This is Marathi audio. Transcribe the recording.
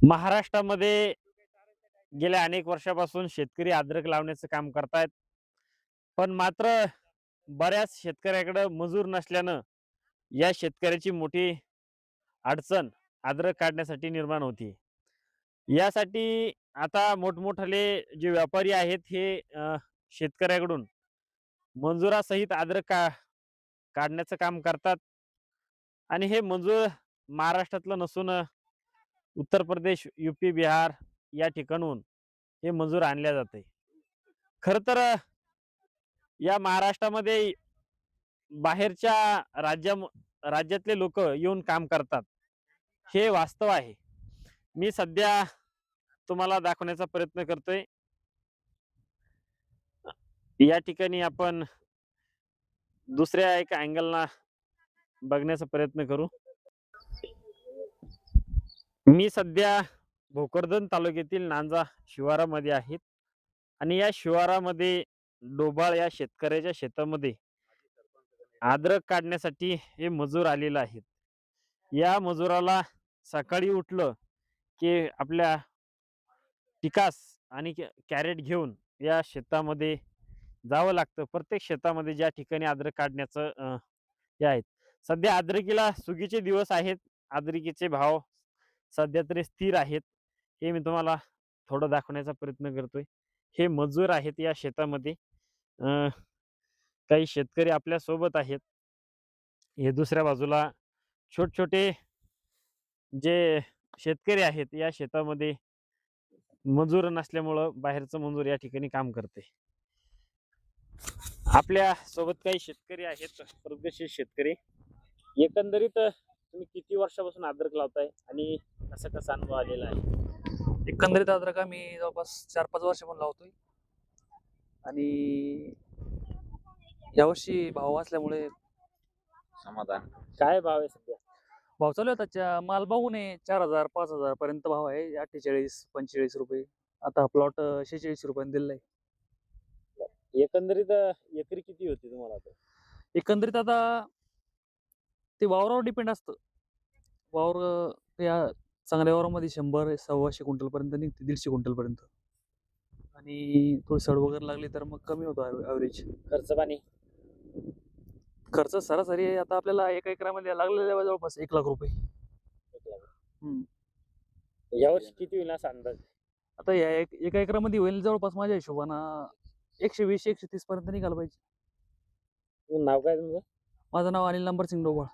महाराष्ट्रामध्ये गेल्या अनेक वर्षापासून शेतकरी अद्रक लावण्याचं काम करतायत. पण मात्र बऱ्याच शेतकऱ्याकडे मजूर नसल्यानं या शेतकऱ्याची मोठी अडचण अद्रक काढण्यासाठी निर्माण होती. यासाठी आता मोठमोठाले जे व्यापारी आहेत हे शेतकऱ्याकडून मंजुरासहित अद्रक का काढण्याचं काम करतात. आणि हे मंजूर महाराष्ट्रातलं नसून उत्तर प्रदेश युपी बिहार या ठिकाणून हे मजूर आणल्या जाते खर तर या महाराष्ट्रामध्ये बाहेरच्या राज्या राज्यातले लोक येऊन काम करतात. हे वास्तव आहे. मी सध्या तुम्हाला दाखवण्याचा प्रयत्न करतोय. या ठिकाणी आपण दुसऱ्या एका अँगलना बघण्याचा प्रयत्न करू. मी सध्या भोकरदन तालुक्यातील नांजा शिवारामध्ये आहेत आणि या शिवारामध्ये डोबाळ या शेतकऱ्याच्या शेतामध्ये आद्रक काढण्यासाठी हे मजूर आलेले आहेत. या मजुराला सकाळी उठलं की आपल्या टिकास आणि कॅ- कॅरेट घेऊन या शेतामध्ये जावं लागतं. प्रत्येक शेतामध्ये ज्या ठिकाणी आद्रक काढण्याचं हे आहेत. सध्या आद्रकीला सुगीचे दिवस आहेत. आद्रकीचे भाव सध्या तरी स्थिर आहेत. हे मी तुम्हाला थोडं दाखवण्याचा प्रयत्न करतोय. हे मजूर आहेत या शेतामध्ये. अं, काही शेतकरी आपल्यासोबत आहेत. हे दुसऱ्या बाजूला छोट छोटे जे शेतकरी आहेत या शेतामध्ये मजूर नसल्यामुळं बाहेरचं मजूर या ठिकाणी काम करते आपल्यासोबत काही शेतकरी आहेत प्रगतशील शेतकरी. एकंदरीत तुम्ही किती वर्षापासून अद्रक लावताय आणि कसा कसा अनुभव आलेला आहे? एकंदरीत अद्रक आम्ही जवळपास चार पाच वर्ष पण लावतोय. आणि यावर्षी भाव असल्यामुळे समाधान. काय भाव आहे सध्या? भाव चालू आहे त्याच्या माल बघून आहे चार हजार पाच हजार पर्यंत भाव आहे. अठ्ठेचाळीस पंचेचाळीस रुपये. आता प्लॉट शेहेचाळीस रुपयाने दिलेला आहे. एकंदरीत एकरी किती होती तुम्हाला आता? एकंदरीत आता ते वावरावर डिपेंड असतं. वावर या चांगल्या वावरामध्ये शंभर सव्वाशे क्विंटल पर्यंत निघते दीडशे क्विंटल पर्यंत. आणि थोडी सड वगैरे लागली तर मग कमी होतो ॲव्हरेज. खर्च पाणी. खर्च सरासरी आता आपल्याला एका एकरामध्ये लागलेला आहे जवळपास एक लाख रुपये. यावर्षी किती होईल असा अंदाज? आता या एक एका एकरामध्ये होईल जवळपास माझ्या हिशोबानं एकशे वीस एकशे तीस पर्यंत निघालं पाहिजे. नाव काय तुमचं माझं नाव अनिल नंबर सिंग डोबळ